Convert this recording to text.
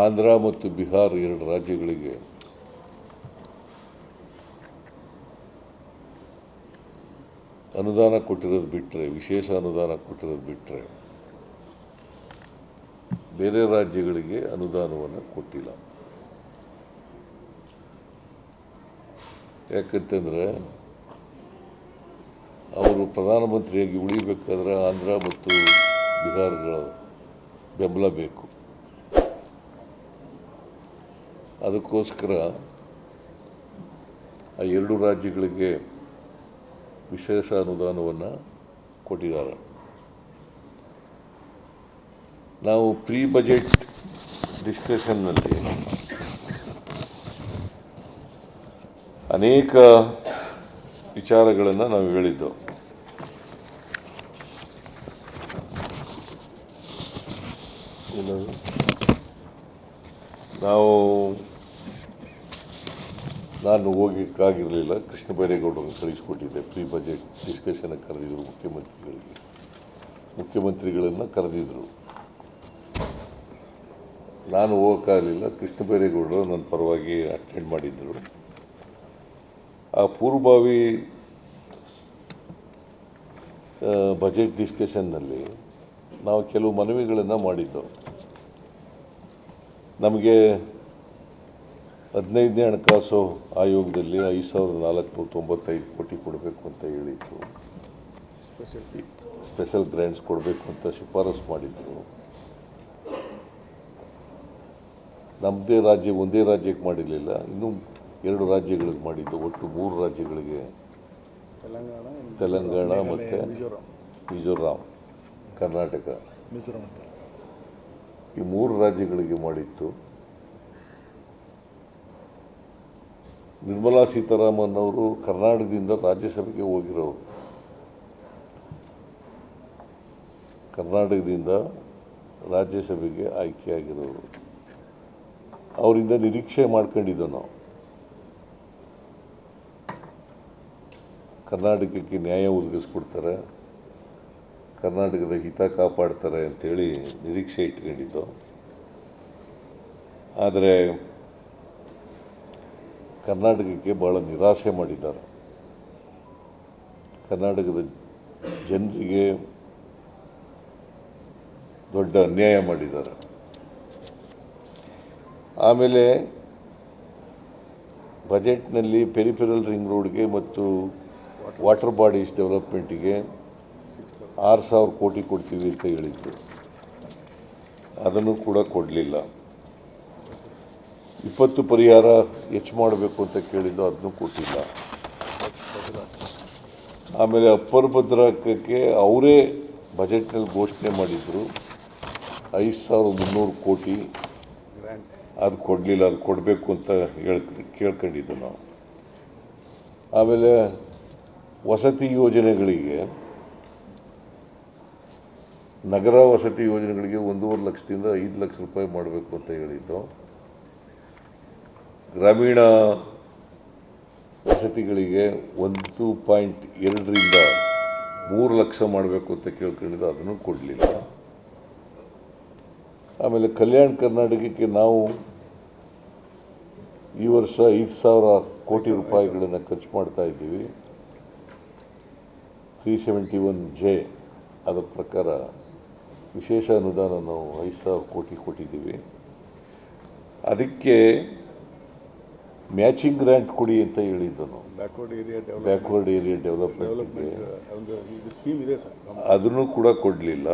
ಆಂಧ್ರ ಮತ್ತು ಬಿಹಾರ್ ಎರಡು ರಾಜ್ಯಗಳಿಗೆ ಅನುದಾನ ಕೊಟ್ಟಿರೋದು ಬಿಟ್ಟರೆ ವಿಶೇಷ ಅನುದಾನ ಕೊಟ್ಟಿರೋದು ಬಿಟ್ಟರೆ ಬೇರೆ ರಾಜ್ಯಗಳಿಗೆ ಅನುದಾನವನ್ನು ಕೊಟ್ಟಿಲ್ಲ. ಯಾಕಂತಂದರೆ ಅವರು ಪ್ರಧಾನಮಂತ್ರಿಯಾಗಿ ಉಳಿಬೇಕಾದ್ರೆ ಆಂಧ್ರ ಮತ್ತು ಬಿಹಾರಗಳ ಬೆಂಬಲ ಬೇಕು. ಅದಕ್ಕೋಸ್ಕರ ಆ ಎರಡು ರಾಜ್ಯಗಳಿಗೆ ವಿಶೇಷ ಅನುದಾನವನ್ನು ಕೊಟ್ಟಿದ್ದಾರೆ. ನಾವು ಪ್ರೀ ಬಜೆಟ್ ಡಿಸ್ಕಷನ್ನಲ್ಲಿ ಅನೇಕ ವಿಚಾರಗಳನ್ನು ನಾವು ಹೇಳಿದ್ದು. ನಾವು ನಾನು ಹೋಗಿಕ್ಕಾಗಿರಲಿಲ್ಲ. ಕೃಷ್ಣ ಬೈರೇಗೌಡರನ್ನು ಕಳಿಸ್ಕೊಟ್ಟಿದ್ದೆ. ಪ್ರೀ ಬಜೆಟ್ ಡಿಸ್ಕಷನ್ ಕರೆದಿದ್ದರು ಮುಖ್ಯಮಂತ್ರಿಗಳಿಗೆ. ಮುಖ್ಯಮಂತ್ರಿಗಳನ್ನು ಕರೆದಿದ್ದರು ನಾನು ಹೋಗೋಕ್ಕಾಗಲಿಲ್ಲ. ಕೃಷ್ಣ ಬೈರೇಗೌಡರು ನನ್ನ ಪರವಾಗಿ ಅಟೆಂಡ್ ಮಾಡಿದ್ದರು ಆ ಪೂರ್ವಭಾವಿ ಬಜೆಟ್ ಡಿಸ್ಕಷನ್ನಲ್ಲಿ ನಾವು ಕೆಲವು ಮನವಿಗಳನ್ನು ಮಾಡಿದ್ದೆವು ನಮಗೆ ಹದಿನೈದನೇ ಹಣಕಾಸು ಆಯೋಗದಲ್ಲಿ ಐದು ಸಾವಿರದ ನಾಲ್ಕುನೂರ ತೊಂಬತ್ತೈದು ಕೋಟಿ ಕೊಡಬೇಕು ಅಂತ ಹೇಳಿತ್ತು ಸ್ಪೆಷಲ್ ಗ್ರ್ಯಾಂಟ್ಸ್ ಕೊಡಬೇಕು ಅಂತ ಶಿಫಾರಸು ಮಾಡಿದ್ರು. ನಮ್ಮದೇ ರಾಜ್ಯ ಒಂದೇ ರಾಜ್ಯಕ್ಕೆ ಮಾಡಿರಲಿಲ್ಲ ಇನ್ನೂ ಎರಡು ರಾಜ್ಯಗಳಿಗೆ ಮಾಡಿದ್ದು ಒಟ್ಟು ಮೂರು ರಾಜ್ಯಗಳಿಗೆ. ತೆಲಂಗಾಣ ತೆಲಂಗಾಣ ಮತ್ತು ಮಿಜೋರಾಂ. ಕರ್ನಾಟಕ. ಈ ಮೂರು ರಾಜ್ಯಗಳಿಗೆ ಮಾಡಿತ್ತು ನಿರ್ಮಲಾ ಸೀತಾರಾಮನ್ ಅವರು ಕರ್ನಾಟಕದಿಂದ ರಾಜ್ಯಸಭೆಗೆ ಹೋಗಿರೋರು. ಕರ್ನಾಟಕದಿಂದ ರಾಜ್ಯಸಭೆಗೆ ಆಯ್ಕೆಯಾಗಿರೋರು. ಅವರಿಂದ ನಿರೀಕ್ಷೆ ಮಾಡ್ಕೊಂಡಿದ್ದೋ ನಾವು. ಕರ್ನಾಟಕಕ್ಕೆ ನ್ಯಾಯ ಒದಗಿಸ್ಕೊಡ್ತಾರೆ. ಕರ್ನಾಟಕದ ಹಿತ ಕಾಪಾಡ್ತಾರೆ ಅಂತೇಳಿ ನಿರೀಕ್ಷೆ ಇಟ್ಕೊಂಡಿದ್ದು. ಆದರೆ ಕರ್ನಾಟಕಕ್ಕೆ ಬಹಳ ನಿರಾಸೆ ಮಾಡಿದ್ದಾರೆ. ಕರ್ನಾಟಕದ ಜನರಿಗೆ ದೊಡ್ಡ ಅನ್ಯಾಯ ಮಾಡಿದ್ದಾರೆ. ಆಮೇಲೆ ಬಜೆಟ್ನಲ್ಲಿ ಪೆರಿಫೆರಲ್ ರಿಂಗ್ ರೋಡ್ಗೆ ಮತ್ತು ವಾಟರ್ ಬಾಡೀಸ್ ಡೆವಲಪ್ಮೆಂಟಿಗೆ ಆರು ಸಾವಿರ ಕೋಟಿ ಕೊಡ್ತೀವಿ ಅಂತ ಹೇಳಿದ್ರು. ಅದನ್ನು ಕೂಡ ಕೊಡಲಿಲ್ಲ. ಇಪ್ಪತ್ತು ಪರಿಹಾರ ಹೆಚ್ಚು ಮಾಡಬೇಕು ಅಂತ ಕೇಳಿದ್ದು ಅದನ್ನು ಕೊಟ್ಟಿಲ್ಲ. ಆಮೇಲೆ ಅಪ್ಪರ್ ಭದ್ರಾಕಕ್ಕೆ ಅವರೇ ಬಜೆಟ್ನಲ್ಲಿ ಘೋಷಣೆ ಮಾಡಿದ್ರು. ಐದು ಸಾವಿರದ ಮುನ್ನೂರು ಕೋಟಿ ಅದು ಕೊಡಲಿಲ್ಲ, ಅದು ಕೊಡಬೇಕು ಅಂತ ಹೇಳ್, ಕೇಳ್ಕೊಂಡಿದ್ದು ನಾವು. ಆಮೇಲೆ ವಸತಿ ಯೋಜನೆಗಳಿಗೆ ನಗರ ವಸತಿ ಯೋಜನೆಗಳಿಗೆ ಒಂದೂವರೆ ಲಕ್ಷದಿಂದ ಐದು ಲಕ್ಷ ರೂಪಾಯಿ ಮಾಡಬೇಕು ಅಂತ ಹೇಳಿದ್ದು. ಗ್ರಾಮೀಣ ವಸತಿಗಳಿಗೆ ಒಂದು ಪಾಯಿಂಟ್ ಎರಡರಿಂದ ಮೂರು ಲಕ್ಷ ಮಾಡಬೇಕು ಅಂತ ಕೇಳ್ಕೊಂಡಿದ್ದು, ಅದನ್ನು ಕೊಡಲಿಲ್ಲ. ಆಮೇಲೆ ಕಲ್ಯಾಣ ಕರ್ನಾಟಕಕ್ಕೆ ನಾವು ಈ ವರ್ಷ ಐದು ಸಾವಿರ ಕೋಟಿ ರೂಪಾಯಿಗಳನ್ನು ಖರ್ಚು ಮಾಡ್ತಾ ಇದ್ದೀವಿ. ತ್ರೀ ಸೆವೆಂಟಿ ಒನ್ ಜೆ ಅದರ ಪ್ರಕಾರ ವಿಶೇಷ ಅನುದಾನ ನಾವು ಐದು ಸಾವಿರ ಕೋಟಿ ಕೊಟ್ಟಿದ್ದೀವಿ. ಅದಕ್ಕೆ ಮ್ಯಾಚಿಂಗ್ ಗ್ರ್ಯಾಂಟ್ ಕೊಡಿ ಅಂತ ಹೇಳಿದ್ದನು. Backward area backward area development ಅದನ್ನು ಕೂಡ ಕೊಡಲಿಲ್ಲ.